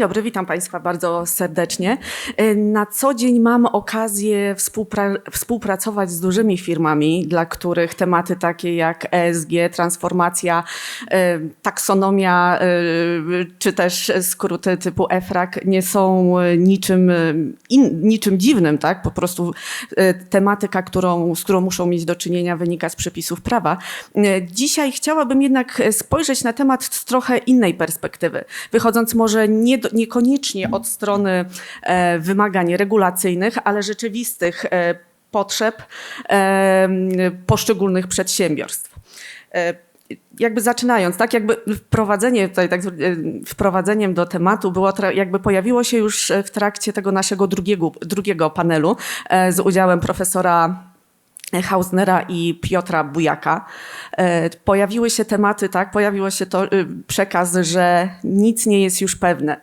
dobry, witam Państwa bardzo serdecznie. E, Na co dzień mam okazję współpra- współpracować z dużymi firmami, dla których tematy takie jak ESG, transformacja, e, taksonomia e, czy też skróty typu EFRAG nie są niczym, in, niczym dziwnym, tak? Po prostu tematyka, którą, z którą muszą mieć do czynienia, wynika z przepisów prawa. Dzisiaj chciałabym jednak spojrzeć na temat z trochę innej perspektywy, wychodząc może nie, do- niekoniecznie od strony e, wymagań regulacyjnych, ale rzeczywistych e, potrzeb e, poszczególnych przedsiębiorstw. Jakby zaczynając, tak jakby wprowadzenie tutaj, tak, wprowadzeniem do tematu było, jakby pojawiło się już w trakcie tego naszego drugiego, drugiego panelu z udziałem profesora Hausnera i Piotra Bujaka. Pojawiły się tematy, tak, pojawiło się to y, przekaz, że nic nie jest już pewne.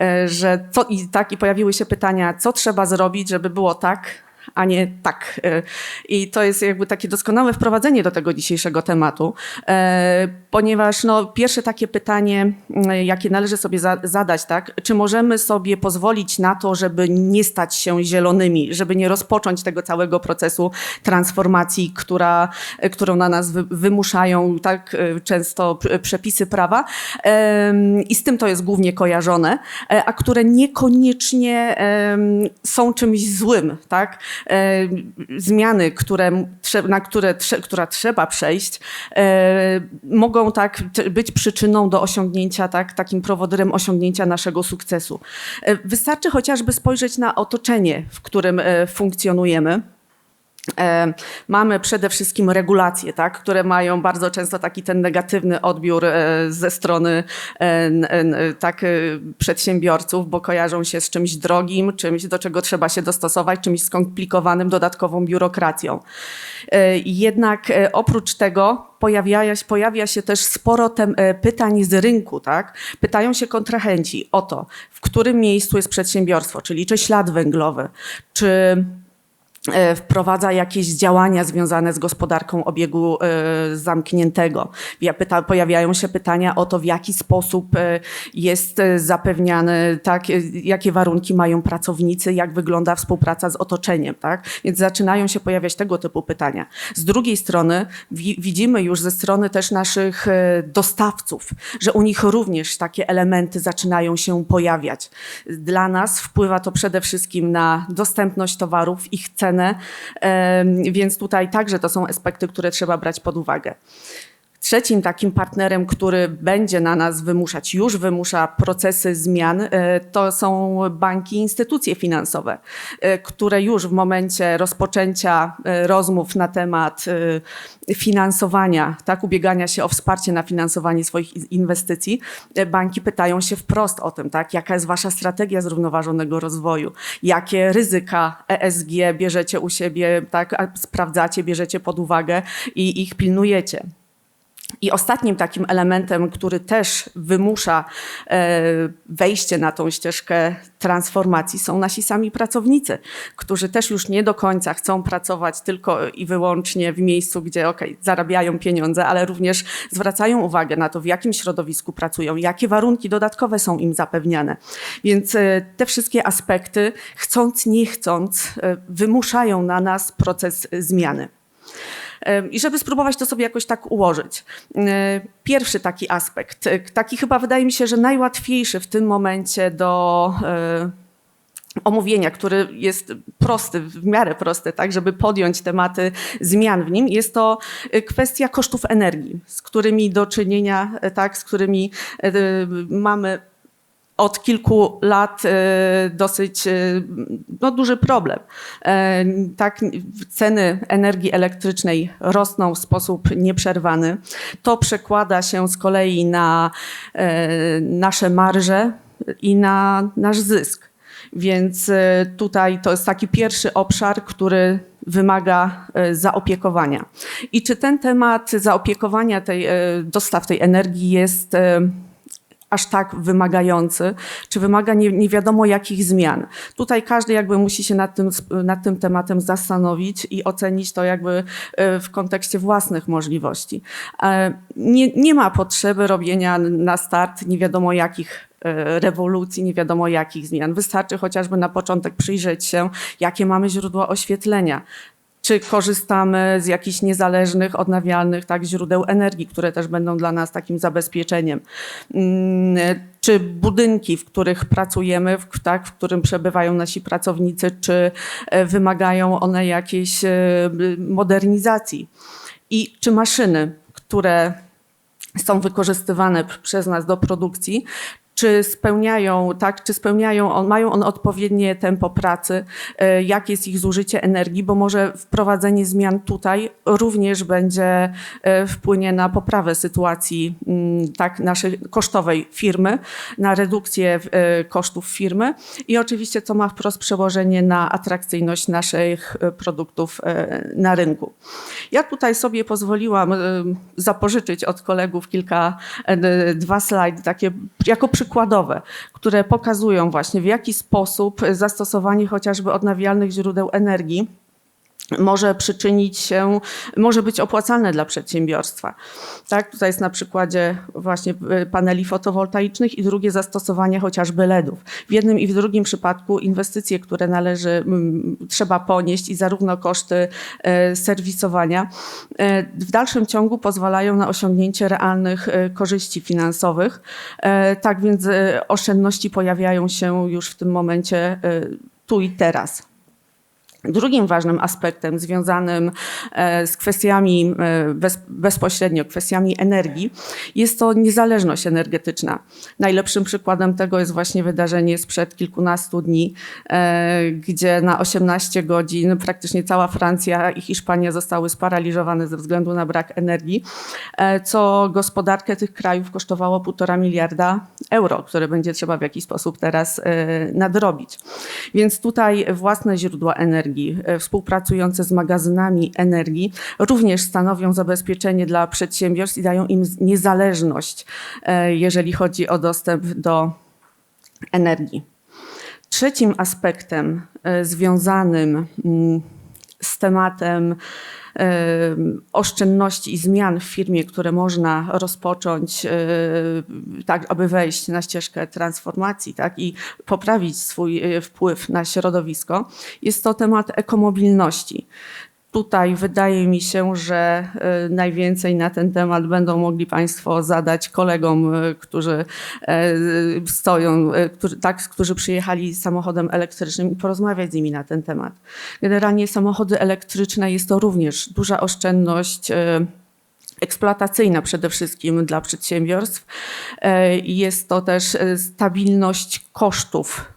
E, Że i tak, i pojawiły się pytania, co trzeba zrobić, żeby było tak, a nie tak. E, I to jest jakby takie doskonałe wprowadzenie do tego dzisiejszego tematu, e, ponieważ no, pierwsze takie pytanie, mm, jakie należy sobie za, zadać, tak, czy możemy sobie pozwolić na to, żeby nie stać się zielonymi, żeby nie rozpocząć tego całego procesu transformacji, która, e, którą na nas wy, wymuszają tak e, często przepisy prawa i z tym to jest głównie kojarzone, e, a które niekoniecznie są czymś złym, tak? Zmiany, które, na które, która trzeba przejść, e, mogą tak być przyczyną do osiągnięcia, tak, takim prowodyrem osiągnięcia naszego sukcesu. E, Wystarczy chociażby spojrzeć na otoczenie, w którym e, funkcjonujemy. E, Mamy przede wszystkim regulacje, tak, które mają bardzo często taki ten negatywny odbiór e, ze strony e, tak, przedsiębiorców, bo kojarzą się z czymś drogim, czymś, do czego trzeba się dostosować, czymś skomplikowanym, dodatkową biurokracją. Jednak oprócz tego pojawia, się- pojawia się też sporo tem, pytań z rynku. Tak? Pytają się kontrahenci o to, w którym miejscu jest przedsiębiorstwo, czyli czy ślad węglowy, czy wprowadza jakieś działania związane z gospodarką obiegu e, zamkniętego. Pojawiają się pytania o to, w jaki sposób e, jest e, zapewniany, tak, e, jakie warunki mają pracownicy, jak wygląda współpraca z otoczeniem. Tak? Więc zaczynają się pojawiać tego typu pytania. Z drugiej strony wi widzimy już ze strony też naszych e, dostawców, że u nich również takie elementy zaczynają się pojawiać. Dla nas wpływa to przede wszystkim na dostępność towarów, ich cenę, em, więc tutaj także to są aspekty, które trzeba brać pod uwagę. Trzecim takim partnerem, który będzie na nas wymuszać, już wymusza procesy zmian, e, to są banki instytucje finansowe, e, które już w momencie rozpoczęcia e, rozmów na temat finansowania, tak, ubiegania się o wsparcie na finansowanie swoich inwestycji, banki pytają się wprost o tym, tak, jaka jest wasza strategia zrównoważonego rozwoju, jakie ryzyka ESG bierzecie u siebie, tak, sprawdzacie, bierzecie pod uwagę i ich pilnujecie. I ostatnim takim elementem, który też wymusza e, wejście na tą ścieżkę transformacji, są nasi sami pracownicy, którzy też już nie do końca chcą pracować tylko i wyłącznie w miejscu, gdzie ok, zarabiają pieniądze, ale również zwracają uwagę na to, w jakim środowisku pracują, jakie warunki dodatkowe są im zapewniane. Więc e, te wszystkie aspekty, chcąc, nie chcąc, e, wymuszają na nas proces zmiany. I żeby spróbować to sobie jakoś tak ułożyć. Pierwszy taki aspekt, e, taki chyba wydaje mi się, że najłatwiejszy w tym momencie do e, omówienia, który jest prosty, w miarę prosty, tak, żeby podjąć tematy zmian w nim, jest to e, kwestia kosztów energii, z którymi do czynienia, tak, z którymi mamy od kilku lat e, dosyć e, no, duży problem. E, Tak, ceny energii elektrycznej rosną w sposób nieprzerwany. To przekłada się z kolei na nasze marże i na nasz zysk. Więc tutaj to jest taki pierwszy obszar, który wymaga zaopiekowania. I czy ten temat zaopiekowania tej, dostaw tej energii jest aż tak wymagający, czy wymaga nie, nie wiadomo jakich zmian. Tutaj każdy jakby musi się nad tym, nad tym tematem zastanowić i ocenić to jakby e, w kontekście własnych możliwości. E, Nie, nie ma potrzeby robienia na start nie wiadomo jakich e, rewolucji, nie wiadomo jakich zmian. Wystarczy chociażby na początek przyjrzeć się, jakie mamy źródła oświetlenia. Czy korzystamy z jakichś niezależnych, odnawialnych tak, źródeł energii, które też będą dla nas takim zabezpieczeniem? Mm, Czy budynki, w których pracujemy, w, tak, w którym przebywają nasi pracownicy, czy e, wymagają one jakiejś e, modernizacji? I czy maszyny, które są wykorzystywane przez nas do produkcji, czy spełniają, tak, czy spełniają, on, mają one odpowiednie tempo pracy, e, jakie jest ich zużycie energii, bo może wprowadzenie zmian tutaj również będzie e, wpłynie na poprawę sytuacji mm, tak, naszej kosztowej firmy, na redukcję e, kosztów firmy i oczywiście co ma wprost przełożenie na atrakcyjność naszych produktów na rynku. Ja tutaj sobie pozwoliłam zapożyczyć od kolegów kilka, dwa slajdy takie jako przykładowe, które pokazują właśnie w jaki sposób zastosowanie chociażby odnawialnych źródeł energii może przyczynić się, może być opłacalne dla przedsiębiorstwa. Tak, tutaj jest na przykładzie właśnie y, paneli fotowoltaicznych i drugie zastosowanie chociażby LEDów. W jednym i w drugim przypadku inwestycje, które należy, trzeba ponieść i zarówno koszty e, serwisowania, e, w dalszym ciągu pozwalają na osiągnięcie realnych korzyści finansowych. E, Tak więc oszczędności pojawiają się już w tym momencie tu i teraz. Drugim ważnym aspektem związanym e, z kwestiami e, bez, bezpośrednio kwestiami energii jest to niezależność energetyczna. Najlepszym przykładem tego jest właśnie wydarzenie sprzed kilkunastu dni, e, gdzie na 18 godzin praktycznie cała Francja i Hiszpania zostały sparaliżowane ze względu na brak energii, co gospodarkę tych krajów kosztowało 1,5 miliarda euro, które będzie trzeba w jakiś sposób teraz nadrobić. Więc tutaj własne źródła energii, e, współpracujące z magazynami energii, również stanowią zabezpieczenie dla przedsiębiorstw i dają im niezależność, e, jeżeli chodzi o dostęp do energii. Trzecim aspektem e, związanym mm, z tematem oszczędności i zmian w firmie, które można rozpocząć, e, tak aby wejść na ścieżkę transformacji tak, i poprawić swój e, wpływ na środowisko, jest to temat ekomobilności. Tutaj wydaje mi się, że e, najwięcej na ten temat będą mogli Państwo zadać kolegom, e, którzy e, stoją, e, którzy, tak, którzy przyjechali samochodem elektrycznym i porozmawiać z nimi na ten temat. Generalnie samochody elektryczne jest to również duża oszczędność eksploatacyjna przede wszystkim dla przedsiębiorstw. E, Jest to też stabilność kosztów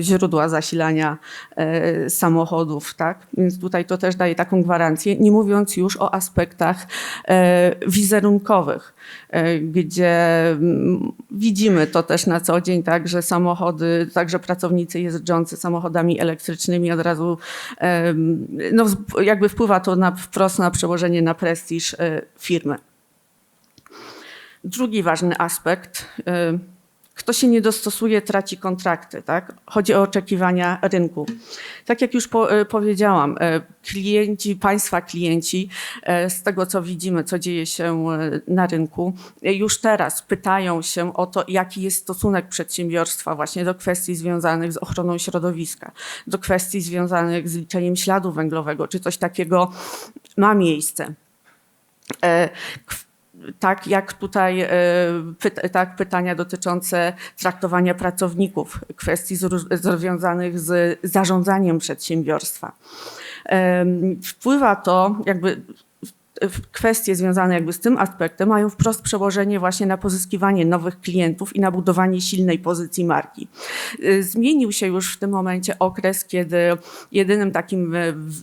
źródła zasilania e, samochodów, tak? Więc tutaj to też daje taką gwarancję, nie mówiąc już o aspektach e, wizerunkowych, e, gdzie mm, widzimy to też na co dzień, tak, że samochody, także pracownicy jeżdżący samochodami elektrycznymi od razu no, jakby wpływa to na, wprost na przełożenie na prestiż e, firmy. Drugi ważny aspekt. Kto się nie dostosuje, traci kontrakty. Tak? Chodzi o oczekiwania rynku. Tak jak już po, e, powiedziałam, e, klienci, państwa klienci, e, z tego co widzimy, co dzieje się na rynku, już teraz pytają się o to, jaki jest stosunek przedsiębiorstwa właśnie do kwestii związanych z ochroną środowiska, do kwestii związanych z liczeniem śladu węglowego, czy coś takiego ma miejsce. Tak jak tutaj e, tak, pytania dotyczące traktowania pracowników, kwestii związanych z zarządzaniem przedsiębiorstwa. Wpływa to jakby kwestie związane jakby z tym aspektem mają wprost przełożenie właśnie na pozyskiwanie nowych klientów i na budowanie silnej pozycji marki. Y, Zmienił się już w tym momencie okres, kiedy jedynym takim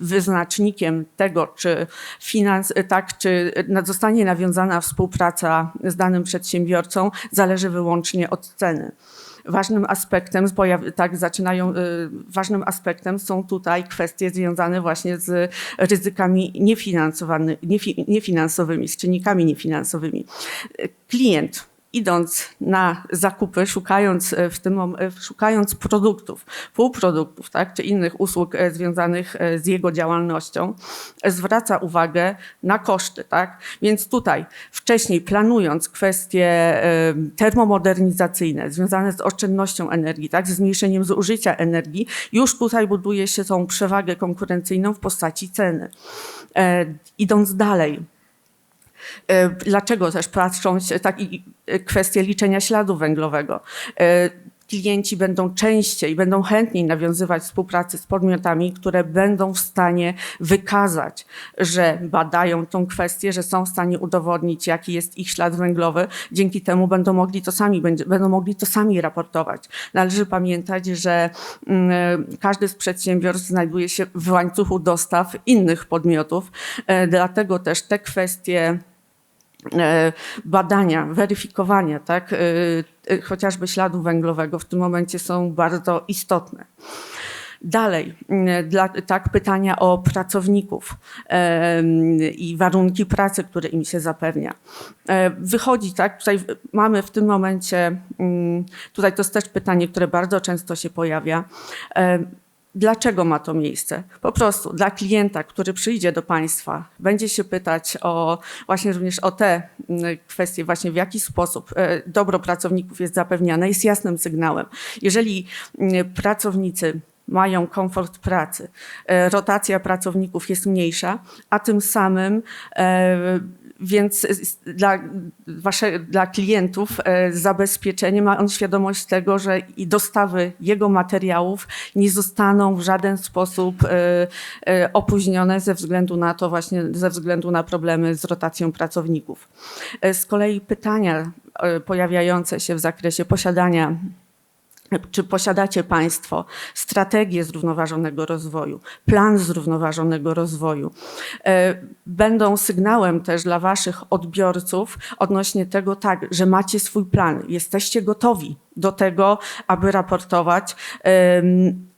wyznacznikiem tego, czy finans, y, tak, czy zostanie nawiązana współpraca z danym przedsiębiorcą, zależy wyłącznie od ceny. Ważnym aspektem, tak zaczynają, y, ważnym aspektem są tutaj kwestie związane właśnie z ryzykami niefinansowany- niefi- niefinansowymi, z czynnikami niefinansowymi. Y, Klient idąc na zakupy, szukając e, w tym e, szukając produktów, półproduktów, tak, czy innych usług e, związanych z jego działalnością, zwraca uwagę na koszty, tak? Więc tutaj wcześniej planując kwestie termomodernizacyjne związane z oszczędnością energii, tak, ze zmniejszeniem zużycia energii, już tutaj buduje się tą przewagę konkurencyjną w postaci ceny. Idąc dalej, Dlaczego też patrzą tak i e, kwestie liczenia śladu węglowego? E, Klienci będą częściej, będą chętniej nawiązywać współpracę z podmiotami, które będą w stanie wykazać, że badają tą kwestię, że są w stanie udowodnić, jaki jest ich ślad węglowy. Dzięki temu będą mogli to sami, będą mogli to sami raportować. Należy pamiętać, że mm, każdy z przedsiębiorstw znajduje się w łańcuchu dostaw innych podmiotów, e, dlatego też te kwestie e, badania, weryfikowania, tak, e, e, chociażby śladu węglowego w tym momencie są bardzo istotne. Dalej, dla, tak, pytania o pracowników i warunki pracy, które im się zapewnia. E, Wychodzi, tak, tutaj mamy w tym momencie, tutaj to jest też pytanie, które bardzo często się pojawia. E, Dlaczego ma to miejsce? Po prostu dla klienta, który przyjdzie do Państwa, będzie się pytać o właśnie również o te mm, kwestie, właśnie w jaki sposób e, dobro pracowników jest zapewniane, jest jasnym sygnałem. Jeżeli mm, pracownicy mają komfort pracy, e, rotacja pracowników jest mniejsza, a tym samym e, więc dla, wasze, dla klientów e, zabezpieczenie ma on świadomość tego, że i dostawy jego materiałów nie zostaną w żaden sposób e, e, opóźnione ze względu na to właśnie, ze względu na problemy z rotacją pracowników. Z kolei pytania pojawiające się w zakresie posiadania czy posiadacie Państwo strategię zrównoważonego rozwoju, plan zrównoważonego rozwoju? E, Będą sygnałem też dla Waszych odbiorców odnośnie tego, tak, że macie swój plan, jesteście gotowi do tego, aby raportować.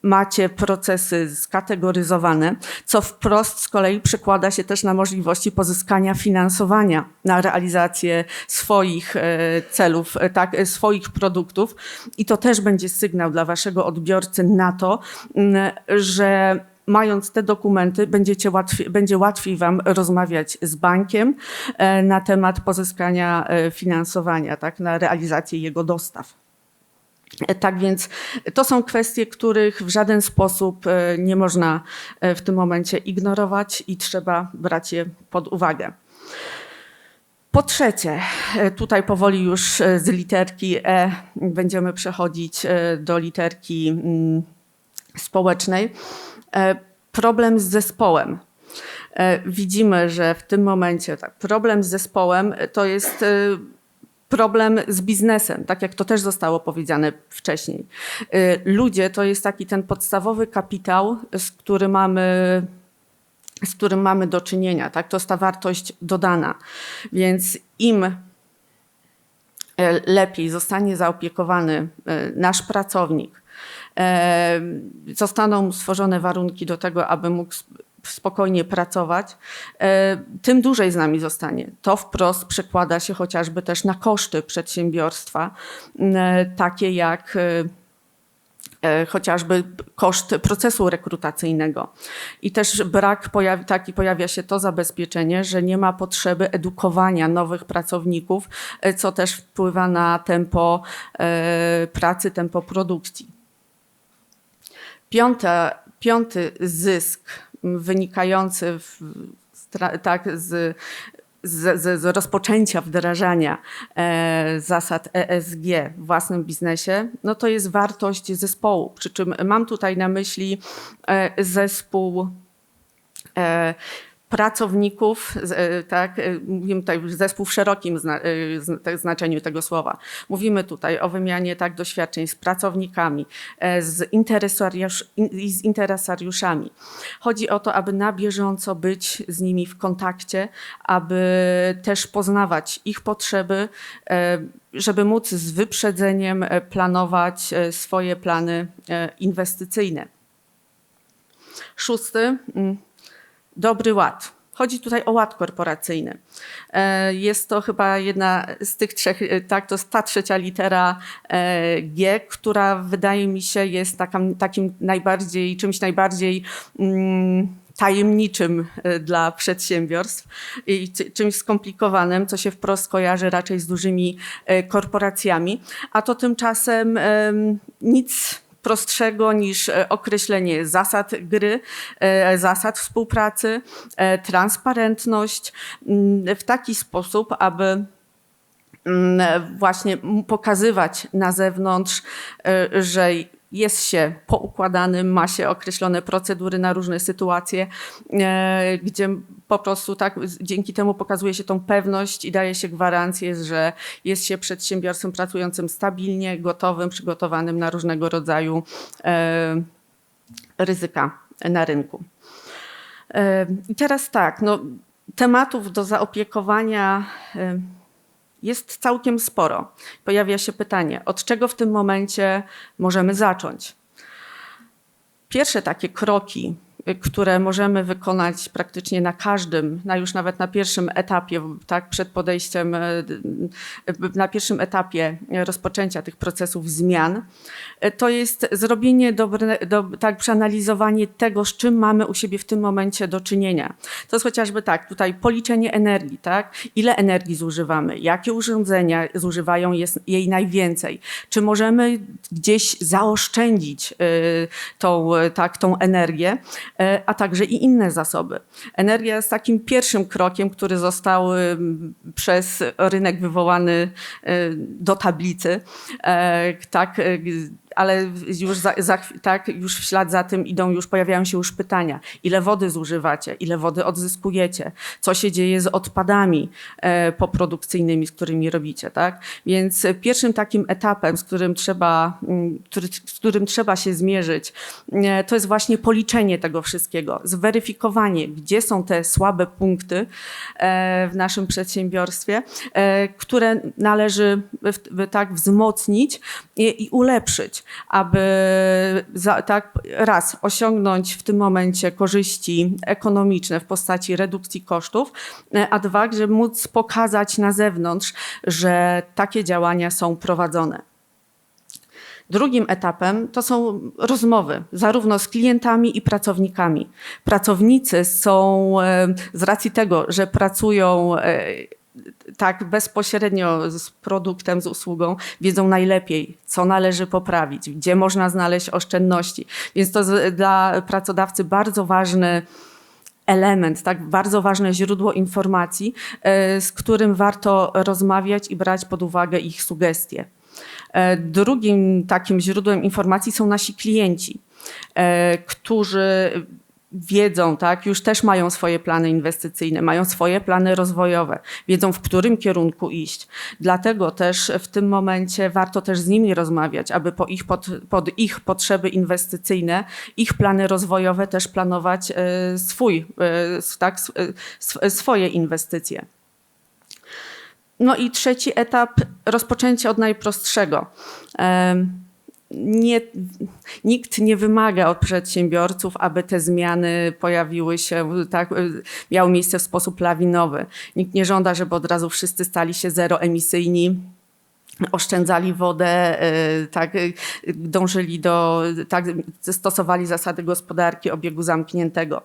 Macie procesy skategoryzowane, co wprost z kolei przekłada się też na możliwości pozyskania finansowania na realizację swoich e, celów, e, tak, e, swoich produktów. I to też będzie sygnał dla Waszego odbiorcy na to, m, że mając te dokumenty, będziecie łatwiej, będzie łatwiej Wam rozmawiać z bankiem na temat pozyskania finansowania tak, na realizację jego dostaw. Tak więc to są kwestie, których w żaden sposób e, nie można e, w tym momencie ignorować i trzeba brać je pod uwagę. Po trzecie, e, tutaj powoli już z literki E będziemy przechodzić do literki mm, społecznej. Problem z zespołem. Widzimy, że w tym momencie tak, problem z zespołem to jest problem z biznesem, tak jak to też zostało powiedziane wcześniej. Y, Ludzie to jest taki ten podstawowy kapitał, z którym mamy z którym mamy do czynienia, tak? To jest ta wartość dodana. Więc im e, lepiej zostanie zaopiekowany e, nasz pracownik, e, zostaną stworzone warunki do tego, aby mógł spokojnie pracować, e, tym dłużej z nami zostanie. To wprost przekłada się chociażby też na koszty przedsiębiorstwa, e, takie jak e, chociażby koszt procesu rekrutacyjnego. I też brak, pojawi, taki pojawia się to zabezpieczenie, że nie ma potrzeby edukowania nowych pracowników, co też wpływa na tempo pracy, tempo produkcji. Piąte, piąty zysk wynikający w, tak, z, z, z, z rozpoczęcia wdrażania e, zasad ESG w własnym biznesie, no to jest wartość zespołu. Przy czym mam tutaj na myśli e, zespół e, pracowników, e, tak, e, mówimy tutaj zespół w szerokim e, znaczeniu tego słowa. Mówimy tutaj o wymianie tak doświadczeń z pracownikami, z, interesariusz, z interesariuszami. Chodzi o to, aby na bieżąco być z nimi w kontakcie, aby też poznawać ich potrzeby, żeby móc z wyprzedzeniem planować swoje plany inwestycyjne. Szósty, mm, dobry ład. Chodzi tutaj o ład korporacyjny. E, Jest to chyba jedna z tych trzech, e, tak, to jest ta trzecia litera e, G, która wydaje mi się jest takim, takim najbardziej, czymś najbardziej mm, tajemniczym dla przedsiębiorstw i czymś skomplikowanym, co się wprost kojarzy raczej z dużymi korporacjami, a to tymczasem em, nic prostszego niż e, określenie zasad gry, e, zasad współpracy, e, transparentność mm, w taki sposób, aby mm, właśnie pokazywać na zewnątrz, że jest się poukładanym, ma się określone procedury na różne sytuacje, e, gdzie po prostu tak dzięki temu pokazuje się tą pewność i daje się gwarancję, że jest się przedsiębiorcą pracującym stabilnie, gotowym, przygotowanym na różnego rodzaju e, ryzyka na rynku. E, I teraz tak, no, tematów do zaopiekowania jest całkiem sporo. Pojawia się pytanie, od czego w tym momencie możemy zacząć? Pierwsze takie kroki, które możemy wykonać praktycznie na każdym, na już nawet na pierwszym etapie, tak, przed podejściem, y, na pierwszym etapie rozpoczęcia tych procesów zmian, y, to jest zrobienie dobre, do, tak, przeanalizowanie tego, z czym mamy u siebie w tym momencie do czynienia. To jest chociażby tak, tutaj policzenie energii, tak, ile energii zużywamy, jakie urządzenia zużywają jest, jej najwięcej, czy możemy gdzieś zaoszczędzić y, tą, tak, tą energię, a także i inne zasoby. Energia jest takim pierwszym krokiem, który został przez rynek wywołany y, do tablicy. E, Tak, ale już, za, za, tak, już w ślad za tym idą, już pojawiają się już pytania. Ile wody zużywacie? Ile wody odzyskujecie? Co się dzieje z odpadami e, poprodukcyjnymi, z którymi robicie, tak? Więc pierwszym takim etapem, z którym trzeba, mm, który, z którym trzeba się zmierzyć, e, to jest właśnie policzenie tego wszystkiego, zweryfikowanie, gdzie są te słabe punkty e, w naszym przedsiębiorstwie, e, które należy w, w, tak wzmocnić i, i ulepszyć, aby za, tak raz osiągnąć w tym momencie korzyści ekonomiczne w postaci redukcji kosztów, e, a dwa, żeby móc pokazać na zewnątrz, że takie działania są prowadzone. Drugim etapem to są rozmowy, zarówno z klientami i pracownikami. Pracownicy są e, z racji tego, że pracują e, tak bezpośrednio z produktem, z usługą, wiedzą najlepiej, co należy poprawić, gdzie można znaleźć oszczędności. Więc to dla pracodawcy bardzo ważny element, tak bardzo ważne źródło informacji, e, z którym warto rozmawiać i brać pod uwagę ich sugestie. E, Drugim takim źródłem informacji są nasi klienci, e, którzy wiedzą, tak, już też mają swoje plany inwestycyjne, mają swoje plany rozwojowe, wiedzą w którym kierunku iść. Dlatego też w tym momencie warto też z nimi rozmawiać, aby po ich, pod, pod ich potrzeby inwestycyjne, ich plany rozwojowe też planować e, swój, e, tak, e, sw- swoje inwestycje. No i trzeci etap, rozpoczęcie od najprostszego. Nie, nikt nie wymaga od przedsiębiorców, aby te zmiany pojawiły się, tak, miały miejsce w sposób lawinowy. Nikt nie żąda, żeby od razu wszyscy stali się zeroemisyjni oszczędzali wodę, y, tak, y, dążyli do, tak, stosowali zasady gospodarki obiegu zamkniętego.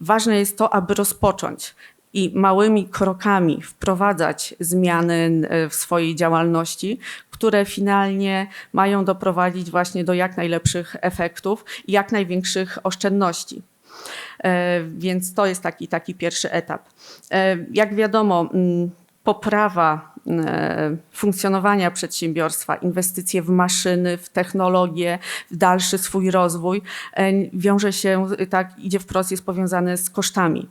Ważne jest to, aby rozpocząć i małymi krokami wprowadzać zmiany y, w swojej działalności, które finalnie mają doprowadzić właśnie do jak najlepszych efektów i jak największych oszczędności. E, Więc to jest taki, taki pierwszy etap. E, Jak wiadomo, poprawa e, funkcjonowania przedsiębiorstwa, inwestycje w maszyny, w technologię, w dalszy swój rozwój wiąże się, y, tak, idzie wprost, jest powiązane z kosztami.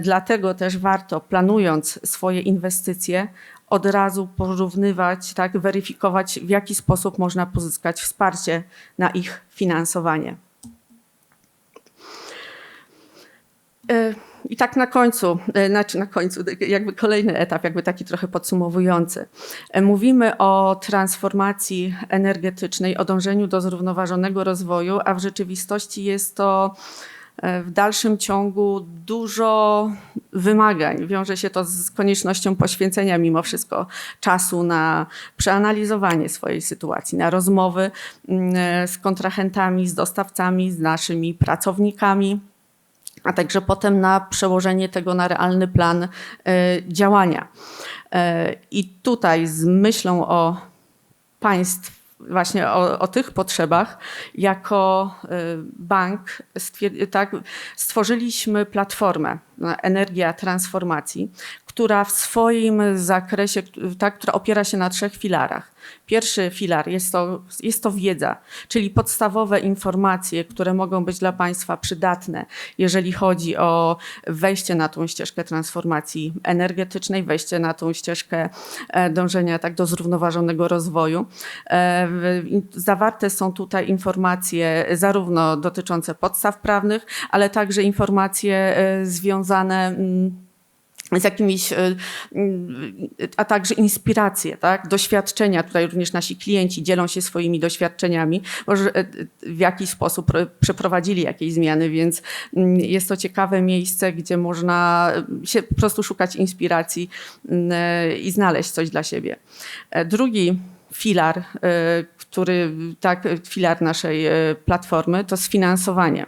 Dlatego też warto, planując swoje inwestycje, od razu porównywać, tak, weryfikować, w jaki sposób można pozyskać wsparcie na ich finansowanie. E, I tak na końcu, e, znaczy na końcu, jakby kolejny etap, jakby taki trochę podsumowujący. E, Mówimy o transformacji energetycznej, o dążeniu do zrównoważonego rozwoju, a w rzeczywistości jest to W dalszym ciągu dużo wymagań. Wiąże się to z koniecznością poświęcenia mimo wszystko czasu na przeanalizowanie swojej sytuacji, na rozmowy mm, e, z kontrahentami, z dostawcami, z naszymi pracownikami a także potem na przełożenie tego na realny plan e, działania. E, I tutaj z myślą o państw, właśnie o, o tych potrzebach, jako e, bank tak, stworzyliśmy platformę Energia Transformacji, która w swoim zakresie, tak, która opiera się na trzech filarach. Pierwszy filar jest to, jest to wiedza, czyli podstawowe informacje, które mogą być dla Państwa przydatne, jeżeli chodzi o wejście na tą ścieżkę transformacji energetycznej, wejście na tą ścieżkę e, dążenia tak do zrównoważonego rozwoju. E, Zawarte są tutaj informacje zarówno dotyczące podstaw prawnych, ale także informacje e, związane mm, z jakimiś, e, mm, a także inspiracje, tak? doświadczenia. Tutaj również nasi klienci dzielą się swoimi doświadczeniami, może e, w jaki sposób e, przeprowadzili jakieś zmiany, więc mm, jest to ciekawe miejsce, gdzie można e, się po prostu szukać inspiracji mm, e, i znaleźć coś dla siebie. E, Drugi filar, e, który, tak, filar naszej e, platformy, to sfinansowanie.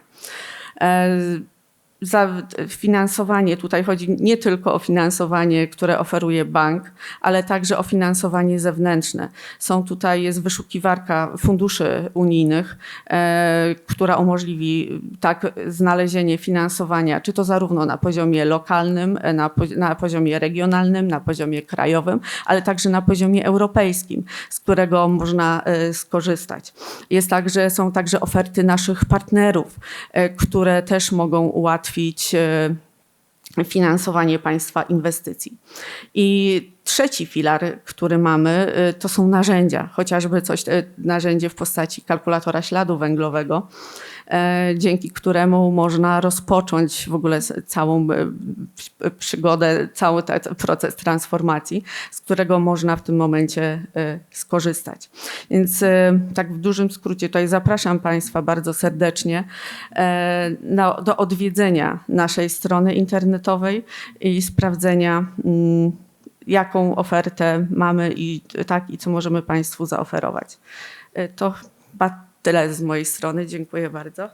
Za finansowanie, tutaj chodzi nie tylko o finansowanie, które oferuje bank, ale także o finansowanie zewnętrzne. Są tutaj, jest wyszukiwarka funduszy unijnych, e, która umożliwi tak znalezienie finansowania, czy to zarówno na poziomie lokalnym, e, na, na poziomie regionalnym, na poziomie krajowym, ale także na poziomie europejskim, z którego można e, skorzystać. Jest także, są także oferty naszych partnerów, e, które też mogą ułatwić e, finansowanie państwa inwestycji. I trzeci filar, który mamy, y, to są narzędzia, chociażby coś, y, narzędzie w postaci kalkulatora śladu węglowego, e, dzięki któremu można rozpocząć w ogóle całą p- przygodę, cały ten proces transformacji, z którego można w tym momencie y, skorzystać. Więc tak w dużym skrócie tutaj zapraszam Państwa bardzo serdecznie e, do odwiedzenia naszej strony internetowej i sprawdzenia, mm, jaką ofertę mamy i tak i co możemy Państwu zaoferować. E, To chyba tyle z mojej strony. Dziękuję bardzo.